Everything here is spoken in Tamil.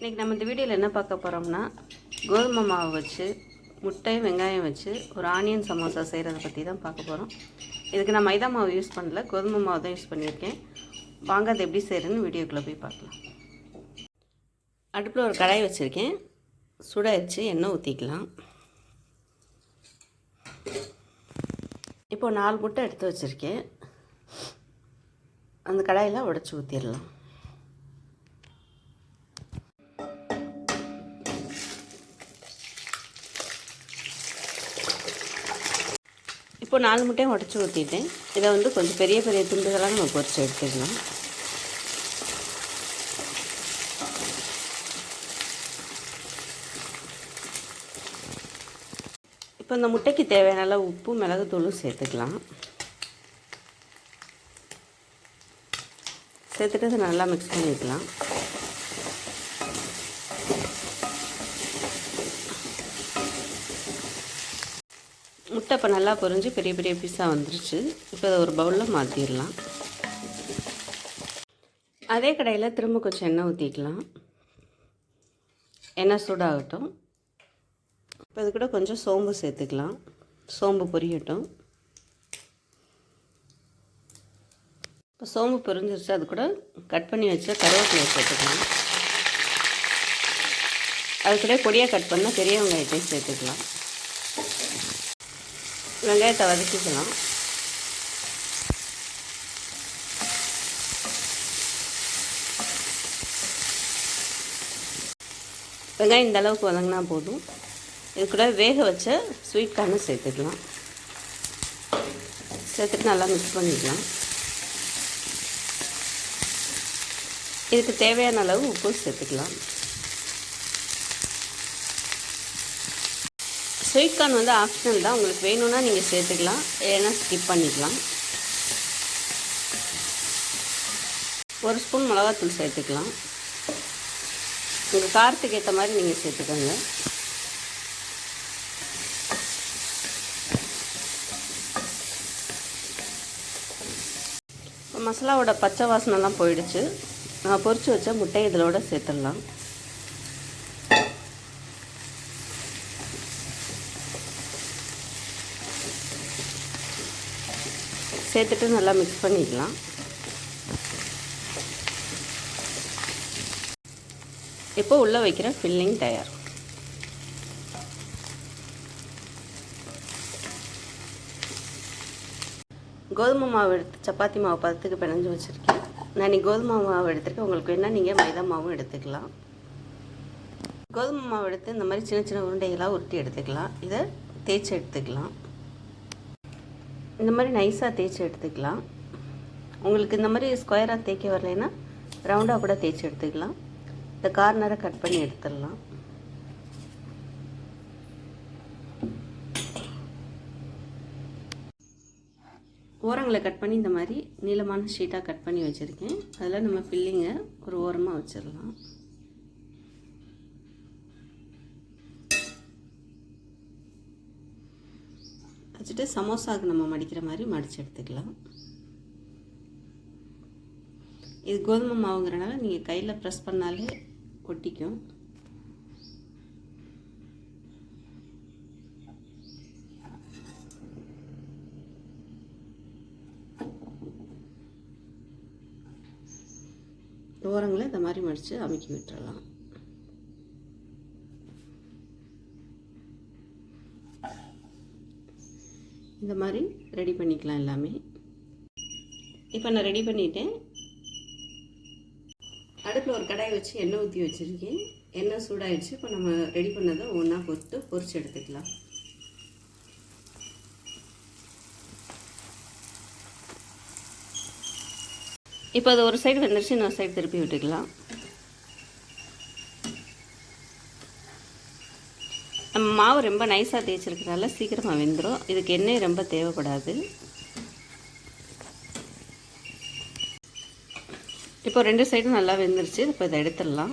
இன்றைக்கி நம்ம இந்த வீடியோவில் என்ன பார்க்க போகிறோம்னா கோதுமை மாவு வச்சு முட்டை வெங்காயம் வச்சு ஒரு ஆனியன் சமோசா செய்கிறத பற்றி தான் பார்க்க போகிறோம் இதுக்கு நான் மைதா மாவு யூஸ் பண்ணல கோதுமை மாவு தான் யூஸ் பண்ணியிருக்கேன். வாங்க அதை எப்படி செய்கிறேன்னு வீடியோக்குள்ளே போய் பார்க்கலாம். அடுப்பில் ஒரு கடாய் வச்சுருக்கேன். சுடாயிடுச்சு எண்ணெய் ஊற்றிக்கலாம் இப்போது நாலு முட்டை எடுத்து வச்சுருக்கேன். அந்த கடாயில் உடச்சி ஊற்றிடலாம் இப்போ நாலு முட்டையும் உடச்சி ஊற்றிட்டேன் இதை வந்து கொஞ்சம் பெரிய பெரிய துண்டுகளாக நம்ம பொறிச்சு எடுத்துக்கலாம் இப்போ இந்த முட்டைக்கு தேவையான அளவு உப்பு மிளகுத்தூளும் சேர்த்துக்கலாம். சேர்த்துட்டு அதை நல்லா மிக்ஸ் பண்ணிக்கலாம். முட்டை இப்போ நல்லா பொரிஞ்சு பெரிய பெரிய பீஸாக வந்துருச்சு. இப்போ அதை ஒரு பவுலில் மாற்றிடலாம் அதே கடையில் திரும்ப கொஞ்சம் எண்ணெய் ஊற்றிக்கலாம் எண்ணெய் சூடாகட்டும். இப்போ இது கூட கொஞ்சம் சோம்பு சேர்த்துக்கலாம். சோம்பு பொரியட்டும். இப்போ சோம்பு பொரிஞ்சிருச்சு அது கூட கட் பண்ணி வச்ச கருவேப்பிலையை சேர்த்துக்கலாம். அது கூட பொடியாக கட் பண்ணால் பெரிய வெங்காயத்தையும் சேர்த்துக்கலாம். வெங்காயத்தை வதக்கிக்கலாம். வெங்காயம் இந்த அளவுக்கு வதங்கினா போதும். இது கூட வேக வச்ச ஸ்வீட் கார்னு சேர்த்துக்கலாம். சேர்த்துட்டு நல்லா மிக்ஸ் பண்ணிக்கலாம். இதுக்கு தேவையான அளவு உப்பு சேர்த்துக்கலாம். ஸ்வீட் கார்ன் வந்து ஆப்ஷனல் தான். உங்களுக்கு வேணும்னா நீங்கள் சேர்த்துக்கலாம். இல்லைன்னா ஸ்கிப் பண்ணிக்கலாம். ஒரு ஸ்பூன் மிளகாத்தூள் சேர்த்துக்கலாம். உங்கள் காரத்துக்கு ஏற்ற மாதிரி நீங்கள் சேர்த்துக்கோங்க. மசாலாவோட பச்சை வாசனைலாம் போயிடுச்சு. நான் பொரித்து வச்ச முட்டை இதோட சேர்த்துடலாம். சேர்த்துட்டு நல்லா மிக்ஸ் பண்ணிக்கலாம். இப்போ உள்ளே வைக்கிற ஃபில்லிங் தயார். கோதுமை மாவு எடுத்து சப்பாத்தி மாவு பதத்துக்கு பிணைஞ்சு வச்சுருக்கேன். நான் நீ கோதுமை மாவு எடுத்துருக்கேன். உங்களுக்கு வேணால் நீங்கள் மைதா மாவும் எடுத்துக்கலாம். கோதுமை மாவு எடுத்து இந்த மாதிரி சின்ன சின்ன உருண்டைகளாக உருட்டி எடுத்துக்கலாம். இதை தேய்ச்சி எடுத்துக்கலாம். இந்த மாதிரி நைஸாக தேய்ச்சி எடுத்துக்கலாம். உங்களுக்கு இந்த மாதிரி ஸ்கொயராக தேய்க்க வரலைன்னா ரவுண்டாக கூட தேய்ச்சி எடுத்துக்கலாம். இந்த கார்னரை கட் பண்ணி எடுத்துடலாம். ஓரங்களை கட் பண்ணி இந்த மாதிரி நீளமான ஷீட்டாக கட் பண்ணி வச்சுருக்கேன். அதில் நம்ம ஃபில்லிங்கை ஒரு ஓரமாக வச்சிடலாம். வச்சுட்டு சமோசாவுக்கு நம்ம மடிக்கிற மாதிரி மடித்து எடுத்துக்கலாம். இது கோதுமை மாவுங்கிறனால நீங்கள் கையில் ப்ரெஸ் பண்ணாலே ஒட்டிக்கும் ஓரங்களை இந்த மாதிரி மடித்து அமுக்கி விட்டுறலாம். இந்த மாதிரி ரெடி பண்ணிக்கலாம் எல்லாமே. இப்போ நான் ரெடி பண்ணிட்டேன். அடுப்பில் ஒரு கடாய் வச்சு எண்ணெய் ஊற்றி வச்சுருக்கேன். எண்ணெய் சூடாயிடுச்சு. இப்போ நம்ம ரெடி பண்ணதை ஒன்றா போட்டு பொரிச்சு எடுத்துக்கலாம். இப்போ அது ஒரு சைடு வந்துருச்சு இன்னொரு சைடு திருப்பி விட்டுக்கலாம். நம்ம மாவு ரொம்ப நைஸாக தேய்ச்சிருக்கிறதால சீக்கிரமாக வெந்துடும் இதுக்கு எண்ணெய் ரொம்ப தேவைப்படாது. இப்போ ரெண்டு சைடும் நல்லா வெந்துருச்சு. இப்போ இதை எடுத்துடலாம்.